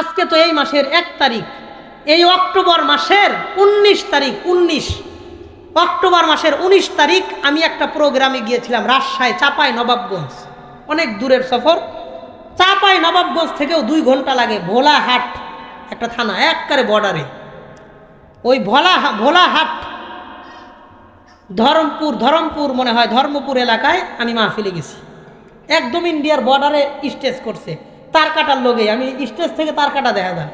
আজকে তো এই মাসের এক তারিখ। এই অক্টোবর মাসের উনিশ তারিখ, উনিশ। অক্টোবর মাসের উনিশ তারিখ আমি একটা প্রোগ্রামে গিয়েছিলাম রাজশাহী চাপাই নবাবগঞ্জ। অনেক দূরের সফর। চাপাই নবাবগঞ্জ থেকেও দুই ঘণ্টা লাগে ভোলাহাট একটা থানা, একবারে বর্ডারে ওই ভোলা, ভোলাহাট, ধরমপুর ধরমপুর মনে হয়, ধর্মপুর এলাকায় আমি মাহফিলে গেছি। একদম ইন্ডিয়ার বর্ডারে স্টেজ করছে। তার কাটার লোকে আমি স্টেজ থেকে তার কাটা দেখা যায়।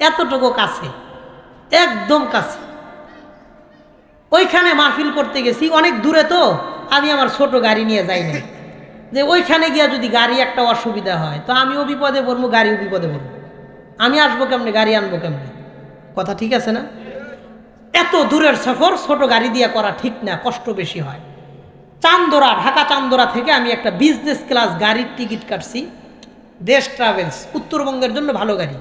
এতটুকু কাছে। একদম কাছে। ওইখানে মাহফিল করতে গেছি। অনেক দূরে তো। আমি আমার ছোট গাড়ি নিয়ে যাই না যে ওইখানে গিয়া যদি গাড়ি একটা অসুবিধা হয়, তো আমিও বিপদে পড়ব, গাড়িও বিপদে পড়ব। আমি আসব কেমনে? গাড়ি আনব কেমনে? কথা ঠিক আছে না? এত দূরের সফর ছোট গাড়ি দিয়ে করা ঠিক না, কষ্ট বেশি হয়। চান্দোরা, ঢাকা চান্দোরা থেকে আমি একটা বিজনেস ক্লাস গাড়ির টিকিট কাটছি। দেশ ট্রাভেলস উত্তরবঙ্গের জন্য ভালো গাড়ি।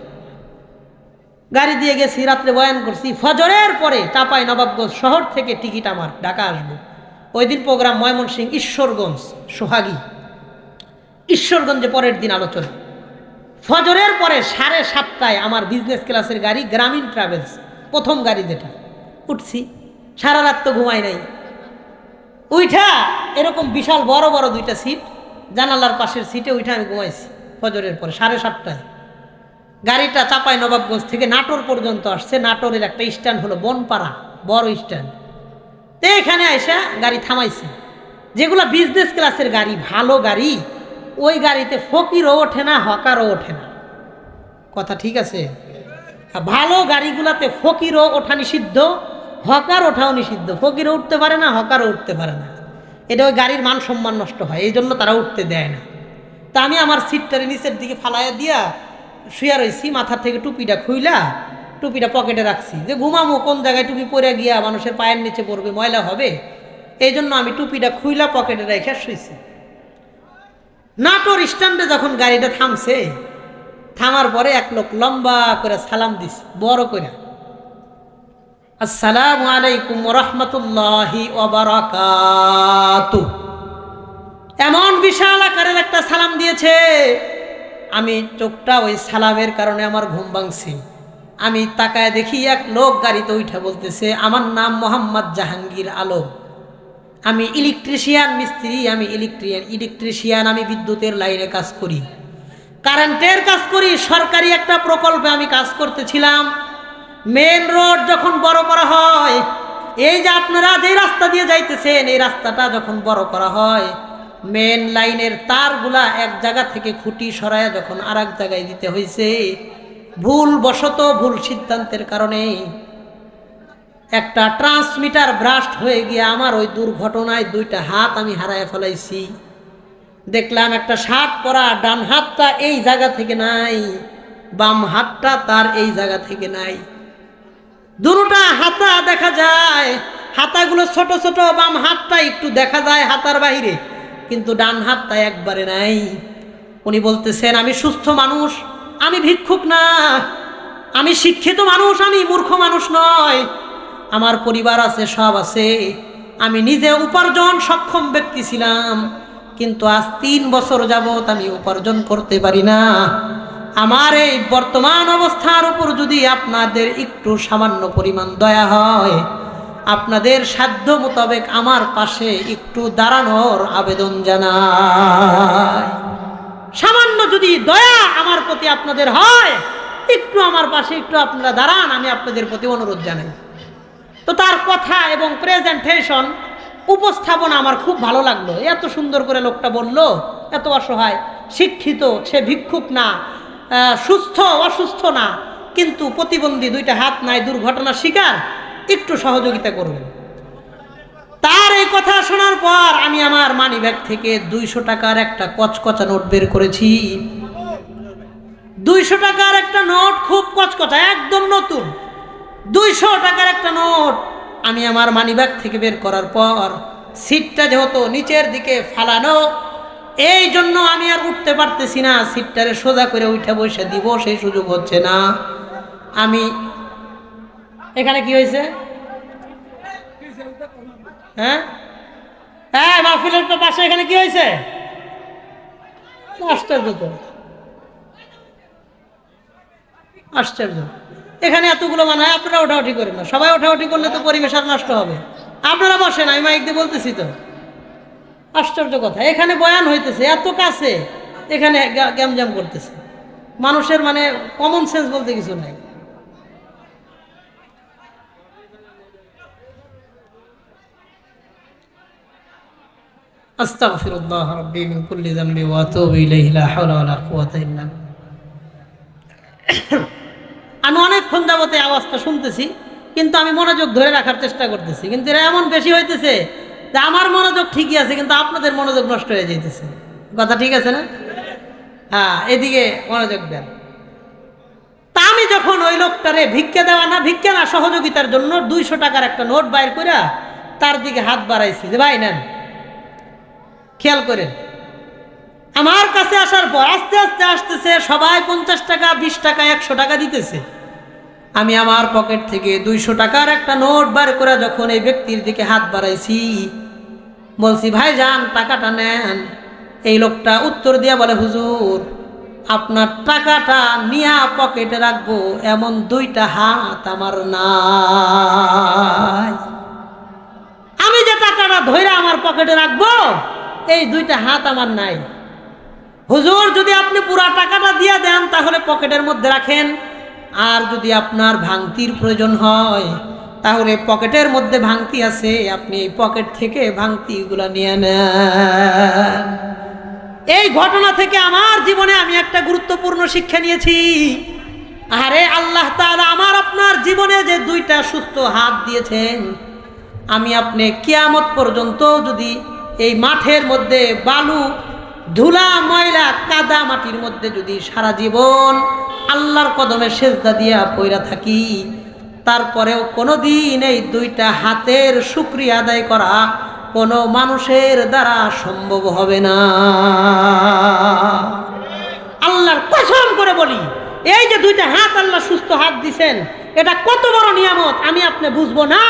গাড়ি দিয়ে গেছি, রাত্রে বয়ান করছি, ফজরের পরে চাপাই নবাবগঞ্জ শহর থেকে টিকিট আমার, ঢাকা আসব। ওই দিন প্রোগ্রাম ময়মনসিং ঈশ্বরগঞ্জ, সোহাগী। ঈশ্বরগঞ্জে পরের দিন আলোচনা। ফজরের পরে সাড়ে সাতটায় আমার বিজনেস ক্লাসের গাড়ি গ্রামীণ ট্রাভেলস প্রথম গাড়ি যেটা। উঠছি, সারা রাত তো ঘুমাই নাই। উইঠা, এরকম বিশাল বড় বড় দুইটা সিট জানালার পাশের সিটে উঠে আমি ঘুমাইছি। ফজরের পরে, সাড়ে সাতটায়। গাড়িটা চাপাই নবাবগঞ্জ থেকে নাটোর পর্যন্ত আসছে। নাটোরের একটা স্ট্যান্ড হলো বনপাড়া, বড় স্ট্যান্ড। তো এখানে আইসা গাড়ি থামাইছে। যেগুলো বিজনেস ক্লাসের গাড়ি, ভালো গাড়ি, ওই গাড়িতে ফকিরও ওঠে না, হকারও ওঠে না। কথা ঠিক আছে? ভালো গাড়িগুলাতে ফকিরও ওঠা নিষিদ্ধ, হকার ওঠাও নিষিদ্ধ। ফকিরও উঠতে পারে না, হকারও উঠতে পারে না। এটা ওই গাড়ির মান সম্মান নষ্ট হয় এই জন্য তারা উঠতে দেয় না। তা আমি আমার সিটটারে নিচের দিকে ফালাইয়া দিয়া শুয়া রয়েছি মাথার থেকে টুপিটা খুইলা, টুপিটা পকেটে রাখছি। যে ঘুমামো, কোন জায়গায় টুপি পরে গিয়া মানুষের পায়ের নিচে পড়বে, ময়লা হবে? এই জন্য আমি টুপিটা খুইলা পকেটে রেখে শুয়েছি নাটোর স্ট্যান্ডে যখন গাড়িটা থামছে, থামার পরে এক লোক লম্বা করে সালাম দিস বড় করে। আসসালামু আলাইকুম রহমতুল্লাহি ওবারাকাতু এমন বিশাল আকারের একটা সালাম দিয়েছে। আমি চোখটা ওই সালামের কারণে আমার ঘুম ভাঙছে। আমি তাকায় দেখি এক লোক গাড়িতে উঠা বলতেছে, আমার নাম মোহাম্মদ জাহাঙ্গীর আলম। আমি ইলেকট্রিশিয়ান মিস্ত্রি, আমি ইলেকট্রিয়ান, ইলেকট্রিশিয়ান, আমি বিদ্যুতের লাইনে কাজ করি। কারেন্টের কাজ করি, সরকারি একটা প্রকল্পে আমি কাজ করতেছিলাম। মেন রোড যখন বড় করা হয়, এই যে আপনারা যে রাস্তা দিয়ে যাইতেছেন, এই রাস্তাটা যখন বড় করা হয় মেন লাইনের তারগুলা এক জায়গা থেকে খুঁটি সরায়া যখন আর জায়গায় দিতে হয়েছে ভুল বশত ভুল সিদ্ধান্তের কারণে একটা ট্রান্সমিটার ব্রাস্ট হয়ে গিয়ে আমার ওই দুর্ঘটনায় দুইটা হাত আমি হারায় ফেলাইছি। দেখলাম একটা শার্ট পরা ডান হাতটা এই জায়গা থেকে নাই, বাম হাতটা তার এই জায়গা থেকে নাই। দুটা হাতা দেখা যায়, হাতাগুলো ছোট ছোট, বাম হাতটা একটু দেখা যায় হাতার বাইরে কিন্তু ডান হাতটা একবারে নাই। উনি বলতেছেন, আমি সুস্থ মানুষ, আমি ভিক্ষুক না। আমি শিক্ষিত মানুষ, আমি মূর্খ মানুষ নয়। আমার পরিবার আছে, সব আছে। আমি নিজে উপার্জন সক্ষম ব্যক্তি ছিলাম, কিন্তু আজ তিন বছর যাবৎ আমি উপার্জন করতে পারি না। আমার এই বর্তমান অবস্থার উপর যদি আপনাদের একটু সামান্য পরিমাণ দয়া হয় আপনাদের সাধ্য মোতাবেক আমার পাশে একটু দাঁড়ানোর আবেদন জানাই। সামান্য যদি দয়া আমার প্রতি আপনাদের হয়, একটু আমার পাশে একটু আপনারা দাঁড়ান, আমি আপনাদের প্রতি অনুরোধ জানাই। তো তার কথা এবং প্রেজেন্টেশন উপস্থাপনা আমার খুব ভালো লাগল। এত সুন্দর করে লোকটা বলল, এত অসহায়, শিক্ষিত, সে ভিক্ষুক না সুস্থ, অসুস্থ না, কিন্তু প্রতিবন্ধী দুইটা হাত নাই, দুর্ঘটনার শিকার একটু সহযোগিতা করবেন। তার এই কথা শোনার পর আমি আমার মানি ব্যাগ থেকে দুইশো টাকার একটা কচকচা নোট বের করেছি। দুইশো টাকার একটা নোট খুব কচকচা, একদম নতুন। দুইশো টাকার একটা নোট আমি আমার মানিব্যাগ থেকে বের করার পর সিটটা যেহেতু নিচের দিকে ফালানো, এই জন্য আমি আর উঠতে পারতেছি না। সিটটারে সোজা করে উঠে বসে দিব, সেই সুযোগ হচ্ছে না। আমি এখানে কি হয়েছে? হ্যাঁ? হ্যাঁ মাহফিলের পাশে এখানে কি হয়েছে? আশ্চর্য তো। আশ্চর্য। এখানে এতগুলো মানে আপনারা ওঠাউঠি করেন না। সবাই ওঠাউঠি করলে তো পরিবেশ আর নষ্ট হবে। আপনারা বসেন, আমি মাইক দিয়ে বলতেছি তো। আশ্চর্য কথা। এখানে বয়ান হইতেছে, এত কাছে এখানে গ্যা- গ্যামজাম করতেছে। মানুষের মানে কমন সেন্স বলতে কিছু নাই। أستغفر الله ربي من كل ذنب وأتوب إليه لا حول ولا قوة إلا بالله আমি অনেকক্ষণ যাবত এই আওয়াজটা শুনতেছি কিন্তু আমি মনোযোগ ধরে রাখার চেষ্টা করতেছি কিন্তু এরা এমন বেশি হইতেছে যে আমার মনোযোগ ঠিকই আছে কিন্তু আপনাদের মনোযোগ নষ্ট হয়ে যাইতেছে কথা ঠিক আছে না হ্যাঁ এদিকে মনোযোগ দেন তা আমি যখন ওই লোকটারে ভিক্ষা দেওয়া না ভিক্ষা না সহযোগিতার জন্য দুইশো টাকার একটা নোট বাইর করে তার দিকে হাত বাড়াইছি যে ভাই নেন খেয়াল করেন। আমার কাছে আসার পর আস্তে আস্তে আসতেছে, সবাই পঞ্চাশ টাকা, বিশ টাকা, একশো টাকা দিতেছে। আমি আমার পকেট থেকে দুইশো টাকার একটা নোট বার করে যখন এই ব্যক্তির দিকে হাত বাড়াইছি, বলছি ভাই যান টাকাটা নেন। এই লোকটা উত্তর দিয়া বলে, হুজুর, আপনার টাকাটা নিয়া পকেটে রাখব, এমন দুইটা হাত আমার নাই। আমি যে টাকাটা ধইরা আমার পকেটে রাখব এই দুইটা হাত আমার নাই। হুজুর, যদি আপনি পুরা টাকাটা দিয়ে দেন, তাহলে পকেটের মধ্যে রাখেন। আর যদি আপনার ভাঙতির প্রয়োজন হয়, তাহলে পকেটের মধ্যে ভাঙতি আছে, আপনি এই পকেট থেকে ভাঙতিগুলো নিয়ে নেন। এই ঘটনা থেকে আমার জীবনে আমি একটা গুরুত্বপূর্ণ শিক্ষা নিয়েছি। আরে আল্লাহ তাআলা আমার আপনার জীবনে যে দুইটা সুস্থ হাত দিয়েছেন, আমি আপনি কিয়ামত পর্যন্ত যদি এই মাঠের মধ্যে বালু, ধুলা, ময়লা, কাদা মাটির মধ্যে যদি সারা জীবন আল্লাহর কদমে সেজদা দিয়া পইরা থাকি, তারপরেও কোনো দিন এই দুইটা হাতের শুক্রিয়া আদায় করা কোনো মানুষের দ্বারা সম্ভব হবে না। আল্লাহর কসম করে বলি, এই যে দুইটা হাত আল্লাহ সুস্থ হাত দিছেন, এটা কত বড় নিয়ামত, আমি আপনি বুঝব না।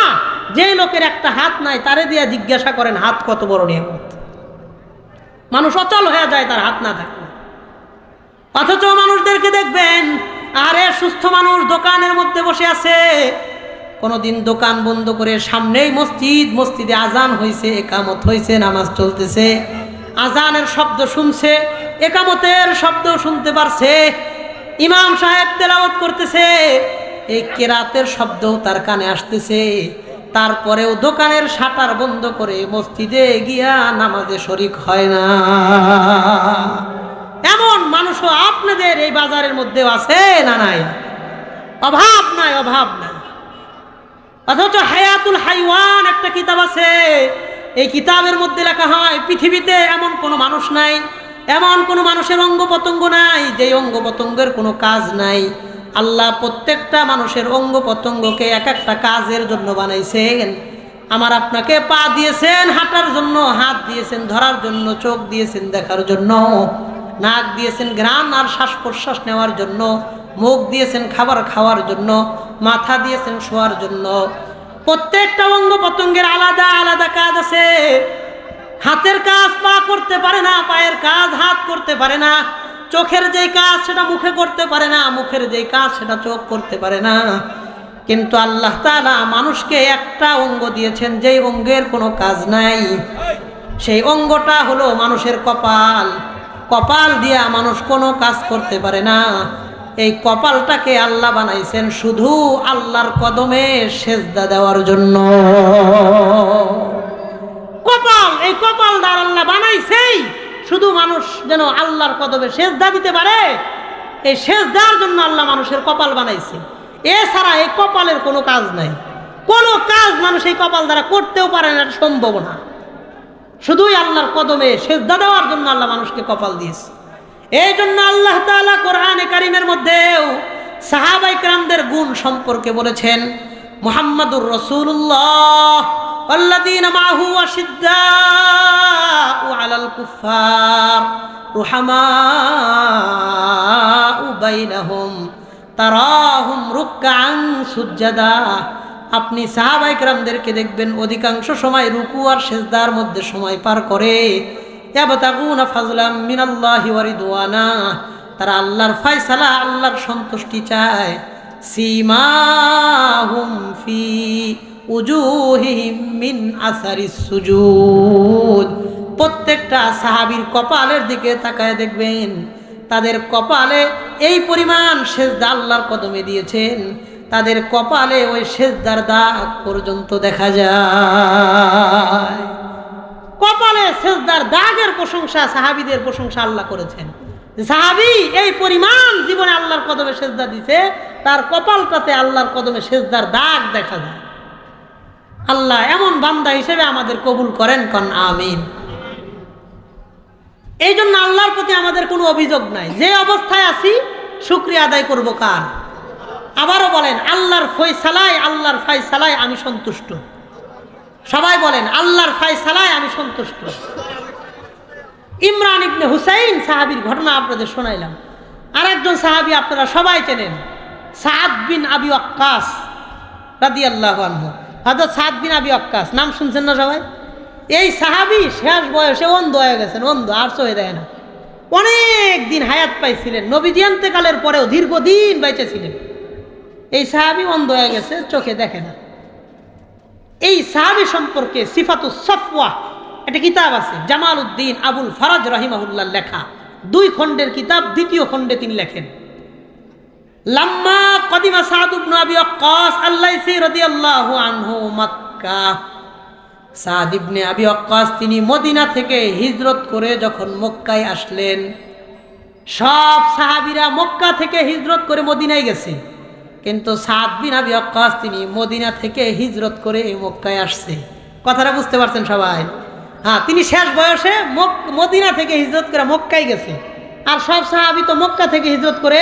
যে লোকের একটা হাত নাই, তারে দিয়ে জিজ্ঞাসা করেন, হাত কত বড় নিয়ামত? মানুষ অচল হয়ে যায়, তার হাত না থাকলে। অথচ মানুষদেরকে দেখবেন, আরে সুস্থ মানুষ দোকানের মধ্যে বসে আছে। কোনোদিন দোকান বন্ধ করে সামনেই মসজিদ, মসজিদে আজান হয়েছে একামত হয়েছে নামাজ চলতেছে। আজানের শব্দ শুনছে, একামতের শব্দ শুনতে পারছে। ইমাম সাহেব তেলাওয়াত করতেছে, এই কেরাতের শব্দও তার কানে আসতেছে। তারপরেও দোকানের শাটার বন্ধ করে মসজিদে গিয়া নামাজে শরিক হয় না। এমন মানুষও আপনাদের এই বাজারের মধ্যেও আছে না নাই? অভাব নাই অভাব নাই। অথচ হায়াতুল হাইওয়ান একটা কিতাব আছে। এই কিতাবের মধ্যে লেখা হয়, পৃথিবীতে এমন কোনো মানুষ নাই, এমন কোনো মানুষের অঙ্গ প্রত্যঙ্গ নাই যে অঙ্গ প্রত্যঙ্গের কোনো কাজ নাই। আল্লাহ প্রত্যেকটা মানুষের অঙ্গ প্রত্যঙ্গকে এক একটা কাজের জন্য বানাইছেন। আমার আপনাকে পা দিয়েছেন হাঁটার জন্য, হাত দিয়েছেন ধরার জন্য, চোখ দিয়েছেন দেখার জন্য, নাক দিয়েছেন ঘ্রাণ আর শ্বাস প্রশ্বাস নেওয়ার জন্য, মুখ দিয়েছেন খাবার খাওয়ার জন্য, মাথা দিয়েছেন শোয়ার জন্য। প্রত্যেকটা অঙ্গ প্রত্যঙ্গের আলাদা আলাদা কাজ আছে। হাতের কাজ পা করতে পারে না, পায়ের কাজ হাত করতে পারে না। চোখের যে কাজ সেটা মুখে করতে পারে না, মুখের যে কাজ সেটা চোখ করতে পারে না। কিন্তু আল্লাহ তাআলা মানুষকে একটা অঙ্গ দিয়েছেন, যেই অঙ্গের কোনো কাজ নাই। সেই অঙ্গটা হলো মানুষের কপাল। কপাল দিয়া মানুষ কোনো কাজ করতে পারে না। এই কপালটাকে আল্লাহ বানাইছেন শুধু আল্লাহর কদমে সেজদা দেওয়ার জন্য। কপাল, এই কপাল দ্বার আল্লাহ বানাইছেই। শুধু মানুষ যেন আল্লাহর কদমে দা দিতে পারে, এই শেষ দেওয়ার জন্য আল্লাহ মানুষের কপাল বানাইছে। এছাড়া এই কপালের কোনো কাজ নাই। কোনো কাজ মানুষ এই কপাল দ্বারা করতেও পারে না সম্ভব না। শুধুই আল্লাহর কদমে সেজদা দেওয়ার জন্য আল্লাহ মানুষকে কপাল দিয়েছে। এই জন্য আল্লাহ তালা কোরআনে কারিমের মধ্যেও সাহাবাইকরামদের গুণ সম্পর্কে বলেছেন, মোহাম্মদুর রসুল্লাহ والذين معه أشداء على الكفار رحماء بينهم تراهم ركعا سجدا আপনি সাহাবাইকরামদেরকে দেখবেন অধিকাংশ সময় রুকু আর সেজদার মধ্যে সময় পার করে ইয়াবতাগুনা ফাজলাম মিনাল্লাহি ওয়া রিদওয়ানা তারা আল্লাহর ফায়সালা আল্লাহর সন্তুষ্টি চায় সীমাহুম ফি মিন প্রত্যেকটা সাহাবীর কপালের দিকে তাকায় দেখবেন, তাদের কপালে এই পরিমাণ সেজদা আল্লাহর কদমে দিয়েছেন, তাদের কপালে ওই সেজদার দাগ পর্যন্ত দেখা যায়। কপালে সেজদার দাগের প্রশংসা, সাহাবিদের প্রশংসা আল্লাহ করেছেন। সাহাবি এই পরিমাণ জীবনে আল্লাহর কদমে সেজদা দিছে, তার কপালটাতে আল্লাহর কদমে সেজদার দাগ দেখা যায়। আল্লাহ এমন বান্দা হিসেবে আমাদের কবুল করেন, কন আমিন। এই জন্য আল্লাহর প্রতি আমাদের কোনো অভিযোগ নাই। যে অবস্থায় আছি, শুক্রিয়া আদায় করব কার? আবারও বলেন, আল্লাহর ফয়সালায়, আল্লাহর ফাইসালায় আমি সন্তুষ্ট। সবাই বলেন, আল্লাহর ফাইসালায় আমি সন্তুষ্ট। ইমরান ইবনে হুসাইন সাহাবির ঘটনা আপনাদের শোনাইলাম। আরেকজন সাহাবি আপনারা সবাই চেনেন সাদ বিন আবি অক্কাস রাদি আল্লাহ হয়তো সাদ বিন আবি অক্কাস নাম শুনছেন না সবাই? এই সাহাবি শেষ বয়সে অন্ধ হয়ে গেছেন, অন্ধ আর চোখে দেয় না। অনেক দিন হায়াত পাইছিলেন নবীজি কালের পরেও দীর্ঘদিন বেঁচেছিলেন এই সাহাবি অন্ধ হয়ে গেছে, চোখে দেখে না। এই সাহাবি সম্পর্কে সিফাতু সফওয়া, একটা কিতাব আছে, জামাল উদ্দিন আবুল ফারাজ রহিমাহুল্লাহ লেখা। দুই খণ্ডের কিতাব, দ্বিতীয় খণ্ডে তিনি লেখেন। লাম্মা কদিমা সাদ ইবনে আবি ওয়াক্কাস আল্লাইসি রাদিয়াল্লাহু আনহু মক্কা। সাদ ইবনে আবি তিনি মদিনা থেকে হিজরত করে যখন মক্কায় আসলেন, সব সাহাবীরা মক্কা থেকে হিজরত করে মদিনায় গেছে। কিন্তু সাদ বিন আবি ওয়াক্কাস তিনি মদিনা থেকে হিজরত করে এই মক্কায় আসছে। কথাটা বুঝতে পারছেন সবাই? হ্যাঁ তিনি শেষ বয়সে মদিনা থেকে হিজরত করে মক্কায় গেছে। আর সব সাহাবি তো মক্কা থেকে হিজরত করে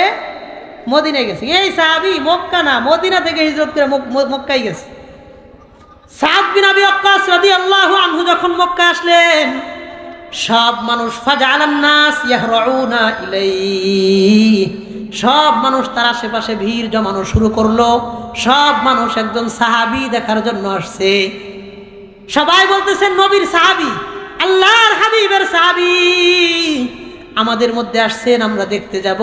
মদিনায় গেছে। এই সাহাবি মক্কা না, মদিনা থেকে হিজরত করে মক্কায় গেছে। সাদ বিন আবি ওয়াক্কাস রাদিয়াল্লাহু আনহু যখন মক্কায় আসলেন, সব মানুষ ফাজালান নাস ইয়াহরাউনা ইলাইহি। সব মানুষ তার আশেপাশে ভিড় জমানো শুরু করল। সব মানুষ একজন সাহাবি দেখার জন্য আসছে। সবাই বলতেছেন, নবীর সাহাবি, আল্লাহর হাবিবের সাহাবি। আমাদের মধ্যে আসছেন, আমরা দেখতে যাব।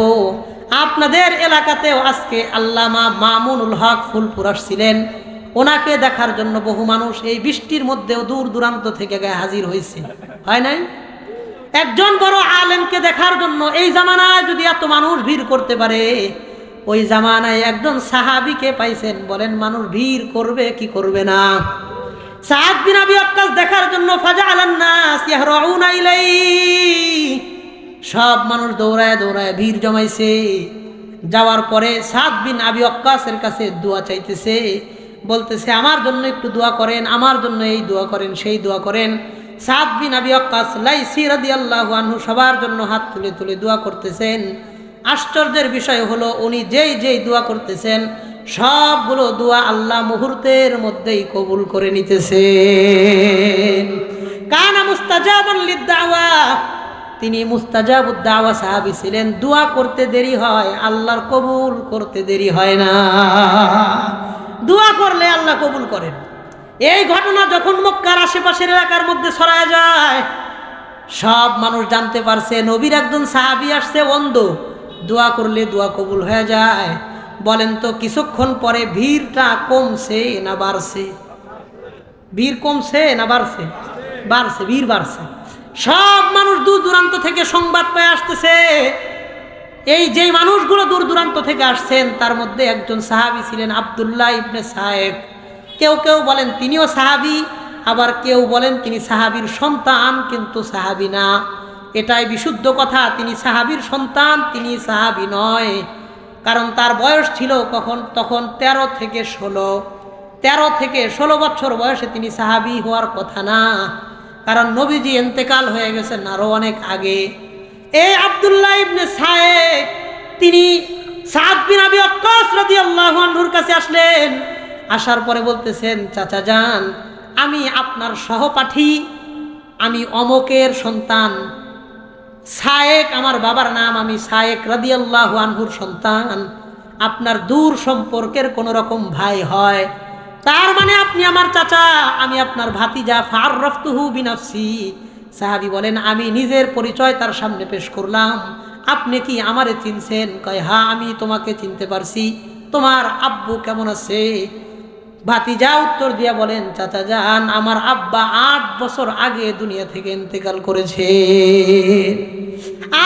আপনাদের এলাকাতেও আজকে আল্লামা মামুনুল হক ফুলপুর আসছিলেন। ওনাকে দেখার জন্য বহু মানুষ এই বৃষ্টির মধ্যেও দূর দূরান্ত থেকে গায়ে হাজির হয়েছে। হয় নাই? একজন বড় আলেমকে দেখার জন্য এই জামানায় যদি এত মানুষ ভিড় করতে পারে, ওই জামানায় একজন সাহাবিকে পাইছেন। বলেন, মানুষ ভিড় করবে কি করবে না? সাদ বিন আবি ওয়াক্কাস দেখার জন্য ফাজা আলান্নাস ইয়াহরাউনা ইলাইহি। সব মানুষ দৌড়ায় দৌড়ায় ভিড় জমাইছে। যাওয়ার পরে সাত বিন আবি অক্কাসের কাছে দোয়া চাইতেছে, বলতেছে, আমার জন্য একটু দোয়া করেন, আমার জন্য এই দোয়া করেন, সেই দোয়া করেন। সাত বিন আবি অক্কাস লাইসি রাদি আল্লাহ আনহু সবার জন্য হাত তুলে তুলে দোয়া করতেছেন। আশ্চর্যের বিষয় হলো, উনি যেই যেই দোয়া করতেছেন, সবগুলো দোয়া আল্লাহ মুহূর্তের মধ্যেই কবুল করে নিতেছেন। কানা মুস্তাজাবান লিদ্দাওয়া তিনি মুস্তাজাবুদ্দাওয়া সাহাবি ছিলেন। দোয়া করতে দেরি হয়, আল্লাহর কবুল করতে দেরি হয় না। দোয়া করলে আল্লাহ কবুল করেন। এই ঘটনা যখন মক্কার আশেপাশের এলাকার মধ্যে ছড়ায় যায়, সব মানুষ জানতে পারছে, নবীর একজন সাহাবি আসছে অন্ধ। দোয়া করলে দোয়া কবুল হয়ে যায়। বলেন তো, কিছুক্ষণ পরে ভিড়টা কমছে না বাড়ছে? ভিড় কমছে না বাড়ছে? বাড়ছে, ভিড় বাড়ছে। সব মানুষ দূর দূরান্ত থেকে সংবাদ পেয়ে আসতেছে। এই যেই মানুষগুলো দূর দূরান্ত থেকে আসছেন, তার মধ্যে একজন সাহাবি ছিলেন আবদুল্লাহ ইবনে সাহেব কেউ কেউ বলেন তিনিও সাহাবি, আবার কেউ বলেন তিনি সাহাবির সন্তান, কিন্তু সাহাবি না। এটাই বিশুদ্ধ কথা, তিনি সাহাবির সন্তান, তিনি সাহাবি নয়। কারণ তার বয়স ছিল কখন? তখন ১৩ থেকে ষোলো। তেরো থেকে ষোলো বছর বয়সে তিনি সাহাবি হওয়ার কথা না। কারণ নবীজি এন্তেকাল হয়ে গেছেন আরও অনেক আগে। এই আবদুল্লাহ ইবনে সাহেব তিনি সাদ বিন আবি অক্কাস রাদিয়াল্লাহু আনহুর কাছে আসলেন। আসার পরে বলতেছেন, চাচা যান, আমি আপনার সহপাঠী, আমি অমকের সন্তান। সায়েক, আমার বাবার নাম আমি সায়েক রাদিয়াল্লাহু আনহুর সন্তান। আপনার দূর সম্পর্কের কোন রকম ভাই হয় তার মানে আপনি আমার চাচা, আমি আপনার ভাতিজা ফার রফতুহু বিনাফসি। সাহাবি বলেন, আমি নিজের পরিচয় তার সামনে পেশ করলাম। আপনি কি আমারে চিনছেন? কয় হ্যাঁ আমি তোমাকে চিনতে পারছি। তোমার আব্বু কেমন আছে? ভাতিজা উত্তর দিয়া বলেন, চাচা যান আমার আব্বা আট বছর আগে দুনিয়া থেকে ইন্তেকাল করেছে।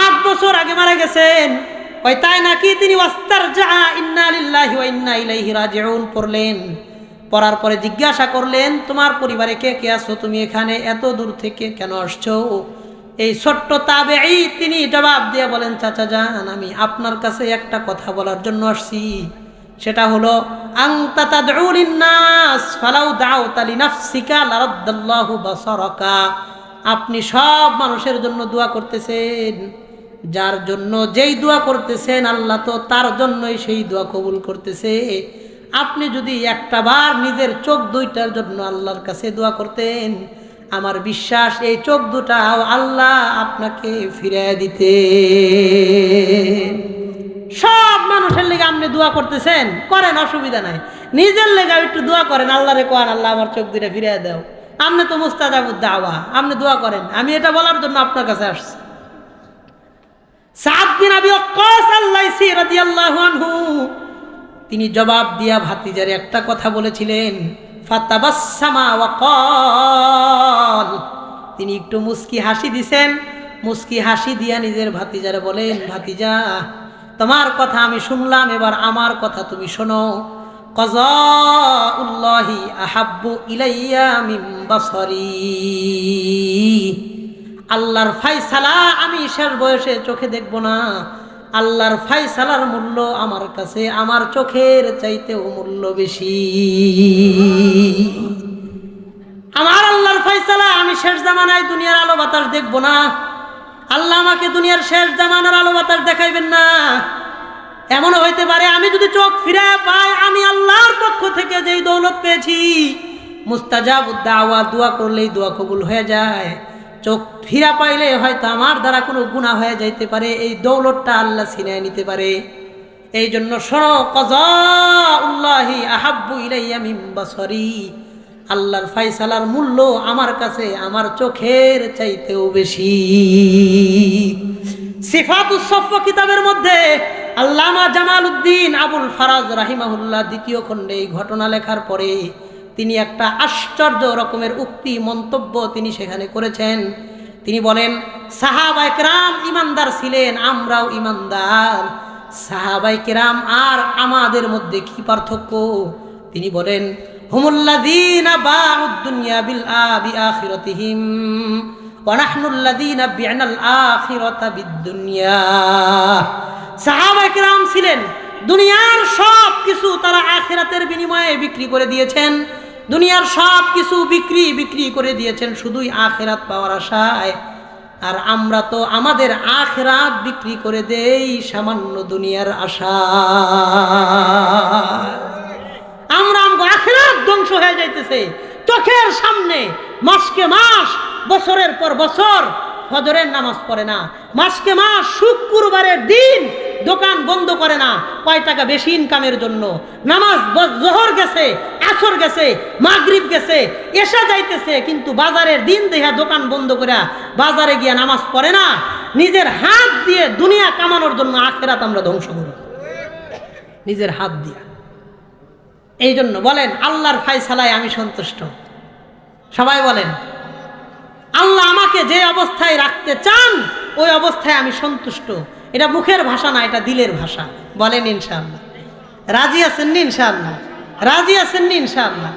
আট বছর আগে মারা গেছেন। ওই তাই নাকি তিনি ওয়াস্তার যা ইন্না লিল্লাহি ওয়া ইন্না ইলাইহি রাজিউন পড়লেন? পড়ার পরে জিজ্ঞাসা করলেন, তোমার পরিবারে কে কে আছো? তুমি এখানে এত দূর থেকে কেন আসছো? এই ছোট্ট তাবে তিনি জবাব দিয়ে বলেন, চাচা যান আমি আপনার কাছে একটা কথা বলার জন্য আসছি। সেটা হলো আপনি সব মানুষের জন্য দোয়া করতেছেন। যার জন্য যেই দোয়া করতেছেন, আল্লাহ তো তার জন্যই সেই দোয়া কবুল করতেছে। আপনি যদি একটা বার নিজের চোখ দুইটার জন্য আল্লাহর কাছে দোয়া করতেন, আমার বিশ্বাস এই চোখ দুটাও আল্লাহ আপনাকে ফিরে দিতে। সব মানুষের লেগে আপনি দোয়া করতেছেন, করেন, অসুবিধা নাই। নিজের লেগে একটু দোয়া করেন, আল্লাহরে কোয়ান, আল্লাহ আমার চোখ দুটা ফিরে দাও। আপনি তো মুস্তাজাবুদ দাওয়া, আপনি দোয়া করেন। আমি এটা বলার জন্য আপনার কাছে আসছি। সাত দিন আবি অক্কস আল্লাইসি রাদিয়াল্লাহু আনহু তিনি জবাব দিয়া ভাতিজারে একটা কথা বলেছিলেন, ফাতাবাসসামা ওয়াকাল তিনি একটু মুস্কি হাসি দিছেন। মুস্কি হাসি দিয়া নিজের ভাতিজারে বলেন, ভাতিজা, তোমার কথা আমি শুনলাম, এবার আমার কথা তুমি শোনো। কজাউল্লাহি আহাব্বু ইলাইয়া মিন বাসরি। আল্লাহর ফাইসালা আমি শেষ বয়সে চোখে দেখব না। আল্লাহর ফাইসালার মূল্য আমার কাছে, আমার চোখের চাইতেও মূল্য বেশি। আমার আল্লাহর ফাইসালা, আমি শেষ জামানায় দুনিয়ার আলো বাতাস দেখব না। আল্লাহ আমাকে দুনিয়ার শেষ জামানার আলো বাতাস দেখাইবেন না। এমন হইতে পারে, আমি যদি চোখ ফিরে পাই, আমি আল্লাহর পক্ষ থেকে যেই দৌলত পেয়েছি মুস্তাজাব দাওয়া, দোয়া করলেই দোয়া কবুল হয়ে যায়। চোখ ফিরা পাইলে হয়তো আমার দ্বারা কোনো গুণা হয়ে যাইতে পারে, এই দৌলতটা আল্লাহ ছিনিয়ে নিতে পারে। এই জন্য শোনো কজা উল্লাহি আহাব্বু ইলাইয়া মিন বাসরি আল্লাহর ফাইসালার মূল্য আমার কাছে আমার চোখের চাইতেও বেশি। সিফাতুসফ কিতাবের মধ্যে আল্লামা জামাল উদ্দিন আবুল ফারাজ রাহিমাহুল্লাহ দ্বিতীয় খণ্ডে এই ঘটনা লেখার পরে তিনি একটা আশ্চর্য রকমের উক্তি, মন্তব্য তিনি সেখানে করেছেন। তিনি বলেন সাহাবাই কেরাম ইমানদার ছিলেন, আমরাও ইমানদার। সাহাবাই কেরাম আর আমাদের মধ্যে কি পার্থক্য? তিনি বলেন ছিলেন, দুনিয়ার সব কিছু তারা আখিরাতের বিনিময়ে বিক্রি করে দিয়েছেন। দুনিয়ার সব কিছু বিক্রি বিক্রি করে দিয়েছেন শুধুই আখেরাত পাওয়ার আশায়। আর আমরা তো আমাদের আখেরাত বিক্রি করে দেই সামান্য দুনিয়ার আশা আমরা আমগো আখেরাত ধ্বংস হয়ে যাইতেছে। চোখের সামনে মাসকে মাস, বছরের পর বছর ফজরের নামাজ পড়ে না। মাসকে মাস, শুক্রবারের দিন দোকান বন্ধ করে না, কয় টাকা বেশি ইনকামের জন্য? নামাজ জোহর গেছে, আসর গেছে, মাগরিব গেছে, এসা যাইতেছে, কিন্তু বাজারের দিন দেখা দোকান বন্ধ করে বাজারে গিয়া নামাজ পড়ে না। নিজের হাত দিয়ে দুনিয়া কামানোর জন্য আখেরাত আমরা ধ্বংস করি নিজের হাত দিয়া। এই জন্য বলেন, আল্লাহর ফাইসালায় আমি সন্তুষ্ট। সবাই বলেন, আল্লাহ আমাকে যে অবস্থায় রাখতে চান, ওই অবস্থায় আমি সন্তুষ্ট। এটা মুখের ভাষা না, এটা দিলের ভাষা। বলেন ইনশাআল্লাহ। রাজি আছেন নি ইনশাআল্লাহ? রাজি আছেন নি ইনশাআল্লাহ?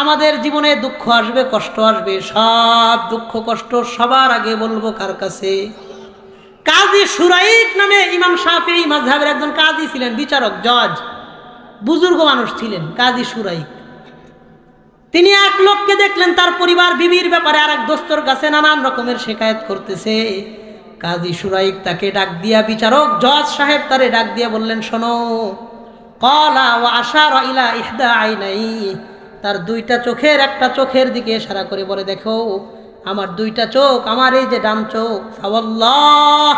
আমাদের জীবনে দুঃখ আসবে, কষ্ট আসবে, সব দুঃখ, কষ্ট সবার আগে বলব কার কাছে? কাজী সুরাইক নামে ইমাম শাফি মাঝহাবের একজন কাজী ছিলেন, বিচারক, জজ। বুজুর্গ মানুষ ছিলেন, কাজী সুরাইক তিনি এক লোককে দেখলেন, তার পরিবার বিবির ব্যাপারে আর এক দোস্তর কাছে নানান রকমের শেকায়ত করতেছে। কাজী সুরাইক তাকে ডাক দিয়া বিচারক জজ সাহেব তারে ডাক দিয়া বললেন, শোনো, কলা ও আশার ইলা ইহদা আইনাই। তার দুইটা চোখের একটা চোখের দিকে ইশারা করে বলে, দেখো, আমার দুইটা চোখ, আমার এই যে ডান চোখ, ফাওয়াল্লাহ,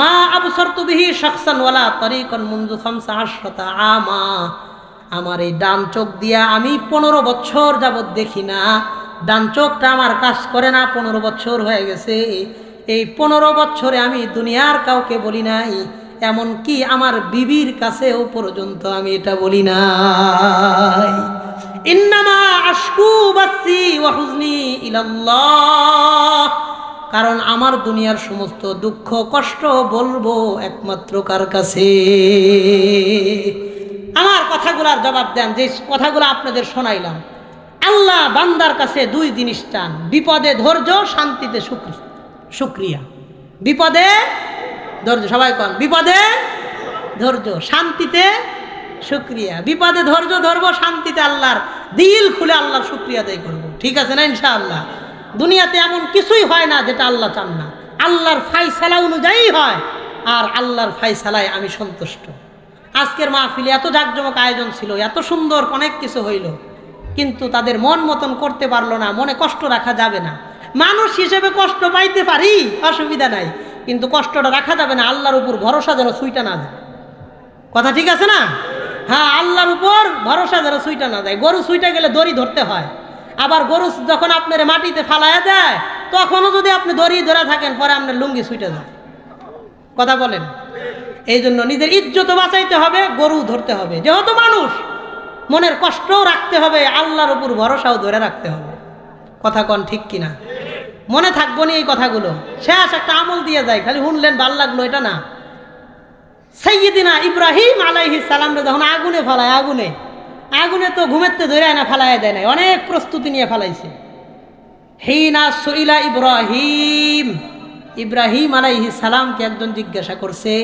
মা আবসরতু বিহি শাখসান ওয়ালা তরিকন মুনযু খামসা আশরাতা আমা। আমার এই ডান চোখ দিয়া আমি পনেরো বছর যাবৎ দেখি না, ডান চোখটা আমার কাজ করে না, পনেরো বছর হয়ে গেছে। এই পনেরো বছরে আমি দুনিয়ার কাউকে বলি নাই এমন কি আমার বিবির কাছেও পর্যন্ত আমি এটা বলি নাই। ইন্নামা আশকু কারণ আমার দুনিয়ার সমস্ত দুঃখ, কষ্ট বলব একমাত্র কার কাছে? আমার কথাগুলার জবাব দেন, যে কথাগুলো আপনাদের শোনাইলাম। আল্লাহ বান্দার কাছে দুই জিনিস চান, বিপদে ধৈর্য, শান্তিতে শুক্র- শুক্রিয়া বিপদে ধৈর্য, সবাই কন, বিপদে ধৈর্য, শান্তিতে শুক্রিয়া বিপদে ধৈর্য, ধরবো শান্তিতে আল্লাহর দিল খুলে আল্লাহর শুক্রিয়া আদায় করব। ঠিক আছে না ইনশাআল্লাহ? দুনিয়াতে এমন কিছুই হয় না যেটা আল্লাহ চান না। আল্লাহর ফাইসালা অনুযায়ী হয় আর আল্লাহর ফাইসালায় আমি সন্তুষ্ট। আজকের মাহফিলে এত জাঁকজমক আয়োজন ছিল, এত সুন্দর অনেক কিছু হইল, কিন্তু তাদের মন মতন করতে পারল না, মনে কষ্ট রাখা যাবে না। মানুষ হিসেবে কষ্ট পাইতে পারি, অসুবিধা নাই। কিন্তু কষ্টটা রাখা যাবে না, আল্লাহর উপর ভরসা যেন সুইটা না যায়। কথা ঠিক আছে না? হ্যাঁ আল্লাহর উপর ভরসা যেন সুইটা না যায়। গরু সুইটা গেলে দড়ি ধরতে হয়। আবার গরু যখন আপনার মাটিতে ফালাইয়া দেয়, তখনও যদি আপনি দড়ি ধরে থাকেন, পরে আপনার লুঙ্গি সুইটা যায়। কথা বলেন। এই জন্য নিজের ইজ্জত বাঁচাইতে হবে, গরু ধরতে হবে। যেহেতু মানুষ, মনের কষ্টও রাখতে হবে, আল্লাহর উপর ভরসাও ধরে রাখতে হবে। কথা কন ঠিক কিনা? মনে থাকব নি এই কথাগুলো। শেষ একটা আমল দিয়ে যায়, খালি শুনলেন, ভালো লাগল, এটা না। সৈয়দিনা ইব্রাহিম আলাইহি সালামরে যখন আগুনে ফালায়, আগুনে। আগুনে তো ঘুমেতে ধরে না, ফালায় দেয় নাই, অনেক প্রস্তুতি নিয়ে ফালাইছে। হিনা সইলা ইব্রাহিম ইব্রাহিম আলাইহি সালামকে একজন জিজ্ঞাসা করছে,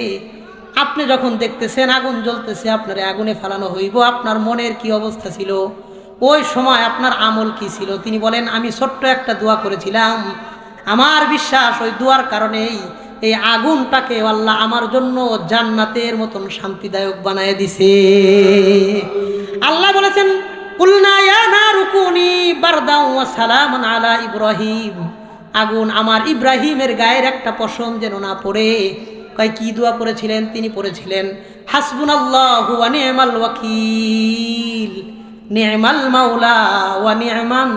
আপনি যখন দেখতেছেন আগুন জ্বলতেছে, আপনার আগুনে ফালানো হইব, আপনার মনের কি অবস্থা ছিল? ওই সময় আপনার আমল কি ছিল? তিনি বলেন, আমি ছোট্ট একটা দোয়া করেছিলাম। আমার বিশ্বাস ওই দোয়ার কারণেই এই আগুনটাকে আল্লাহ আমার জন্য জান্নাতের মতন শান্তিদায়ক বানায় দিছে। আল্লাহ বলেছেন আলা ইব্রাহিম। আগুন আমার ইব্রাহিমের গায়ের একটা পশম যেন না পড়ে। কয়, কি দোয়া করেছিলেন? তিনি পড়েছিলেন, হাসবুনাল্লাহু ওয়া নি'মাল ওয়াকিল। নি'মাল মাওলা ওয়া নি'মান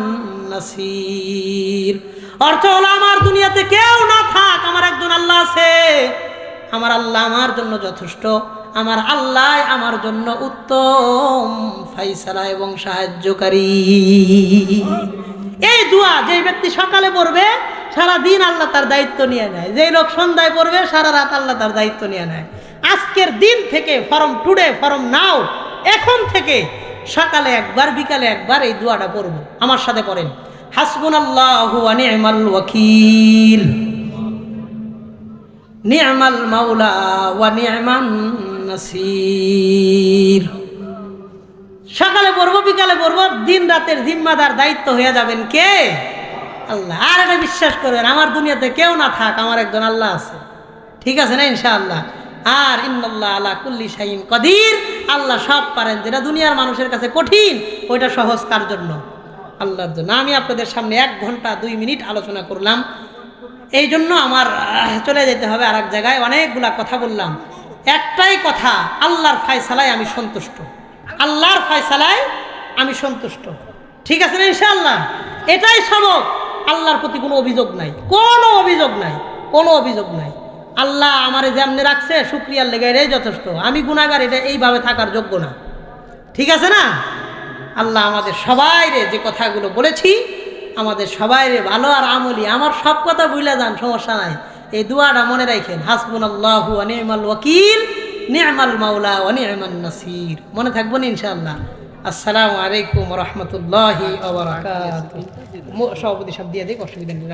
নাসির। অর্থ হলো আমার দুনিয়াতে কেউ না থাক, আমার একজন আল্লাহ আছে। আমার আল্লাহ আমার জন্য যথেষ্ট, আমার আল্লাহ আমার জন্য উত্তম, ফাইসালা এবং সাহায্যকারী। এই দোয়া যে ব্যক্তি সকালে পড়বে সারা দিন আল্লাহ তার দায়িত্ব নিয়ে নেয়। যেই লোক সন্ধ্যায় পড়বে, সারা রাত আল্লাহ তার দায়িত্ব নিয়ে নেয়। আজকের দিন থেকে ফরম টুডে ফরম নাও এখন থেকে সকালে একবার, বিকালে একবার এই দোয়াটা পড়ব। আমার সাথে পড়েন। হাসবুন আল্লাহ নি'মাল ওয়াকিল। নি'মাল মাওলা ওয়া নি'মান নাসির। সকালে পড়ব, বিকালে পড়ব, দিন রাতের জিম্মাদার দায়িত্ব হয়ে যাবেন কে? আল্লাহ। আর এটা বিশ্বাস করবেন, আমার দুনিয়াতে কেউ না থাক, আমার একজন আল্লাহ আছে। ঠিক আছে না ইনশাআল্লাহ? আর ইন্নাল্লাহ আলা কুল্লি শাইন কদির। আল্লাহ সব পারেন যেটা দুনিয়ার মানুষের কাছে কঠিন, ওইটা সহজ কার জন্য? আল্লাহর জন্য। আমি আপনাদের সামনে এক ঘণ্টা, দুই মিনিট আলোচনা করলাম। এই জন্য আমার চলে যেতে হবে আর এক জায়গায়। অনেকগুলা কথা বললাম। একটাই কথা, আল্লাহর ফায়সালায় আমি সন্তুষ্ট। আল্লাহর ফায়সালায় আমি সন্তুষ্ট। ঠিক আছে না ইনশাআল্লাহ? এটাই সবক। আল্লাহর প্রতি কোনো অভিযোগ নাই। কোনো অভিযোগ নাই। কোনো অভিযোগ নাই। আল্লাহ আমারে যেমনি রাখছে, শুক্রিয়ার লেগে এটাই যথেষ্ট। আমি গুণাগার এটা এইভাবে থাকার যোগ্য না। ঠিক আছে না? আল্লাহ আমাদের সবাইরে যে কথাগুলো বলেছি, আমাদের সবাইরে ভালো আর আমলি। আমার সব কথা বুঝলে যান, সমস্যা নাই। এই দুয়াটা মনে রাখেন হাসবুন আল্লাহু নি'মাল ওয়াকিল নি'মাল মাওলা নি'মান নাসির। মনে থাকব না ইনশাআল্লাহ। আসসালামু আলাইকুম রহমতুল্লাহি সভাপতি সব দিয়ে দিই অসুবিধা নেই